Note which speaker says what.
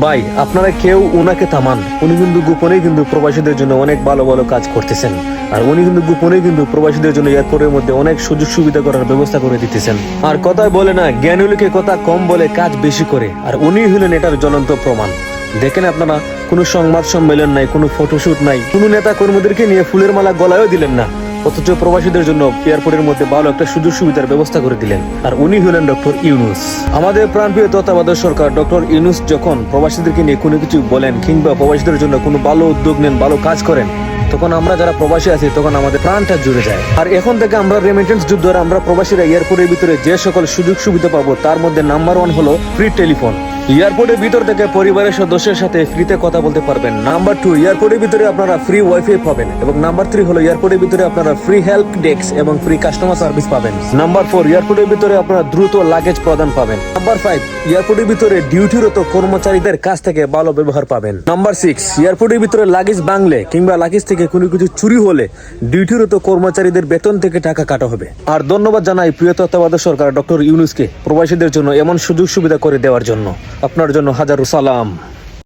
Speaker 1: ভাই, আপনারা কেউ ওনাকে থামান। উনি কিন্তু গোপনে কিন্তু প্রবাসীদের জন্য অনেক ভালো ভালো কাজ করতেছেন। আর উনি কিন্তু গোপনে কিন্তু প্রবাসীদের জন্য এয়ারপোর্টের মধ্যে অনেক সুযোগ সুবিধা করার ব্যবস্থা করে দিতেছেন। আর কথায় বলে না জ্ঞানীগুলিকে কথা কম বলে কাজ বেশি করে। আর উনি হলেন এটার জ্বলন্ত প্রমাণ। দেখেন আপনারা, কোনো সংবাদ সম্মেলন নাই, কোনো ফটোশুট নাই। কোনো নেতা কর্মীদেরকে নিয়ে ফুলের মালা গলায়ও দিলেন না। অথচ প্রবাসীদের জন্য এয়ারপোর্টের মধ্যে ভালো একটা সুযোগ সুবিধার ব্যবস্থা করে দিলেন। আর উনি হলেন ডক্টর ইউনুস। আমাদের প্রাণপ্রিয় তত্ত্বাবধায়ক সরকার ডক্টর ইউনুস যখন প্রবাসীদেরকে নিয়ে কোনো কিছু বলেন কিংবা প্রবাসীদের জন্য কোনো ভালো উদ্যোগ নেন, ভালো কাজ করেন, তখন আমরা যারা প্রবাসী আছি, তখন আমাদের প্রাণটা জুড়ে যায়। আর এখন থেকে আমরা রেমিটেন্স যুদ্ধ আমরা প্রবাসীরা এয়ারপোর্টের ভিতরে যে সকল সুযোগ সুবিধা পাবো, তার মধ্যে নাম্বার ওয়ান হলো ফ্রি টেলিফোন এয়ারপোর্টের ভিতর থেকে পরিবারের সদস্যের সাথে ফ্রিতে কথা বলতে পারবেন। নাম্বার টু এয়ারপোর্টের ভিতরে আপনারা ফ্রি ওয়াইফাই পাবেন এবং নাম্বার থ্রি হলো এয়ারপোর্টের ভিতরে আপনারা ফ্রি হেল্প ডেস্ক এবং ফ্রি কাস্টমার সার্ভিস পাবেন। নাম্বার ফোর এয়ারপোর্টের ভিতরে আপনারা দ্রুত লাগেজ প্রদান পাবেন। নাম্বার ফাইভ এয়ারপোর্টের ভিতরে ডিউটিরত কর্মচারীদের কাছ থেকে ভালো ব্যবহার পাবেন। নাম্বার সিক্স এয়ারপোর্টের ভিতরে লাগেজ বাংলে কিংবা লাগেজ থেকে কোনো কিছু চুরি হলে ডিউটিরত কর্মচারীদের বেতন থেকে টাকা কাটা হবে। আর ধন্যবাদ জানাই প্রিয় তত্ত্বাবধায়ক সরকার ডক্টর ইউনুসকে প্রবাসীদের জন্য এমন সুযোগ সুবিধা করে দেওয়ার জন্য। আপনার জন্য হাজারো সালাম।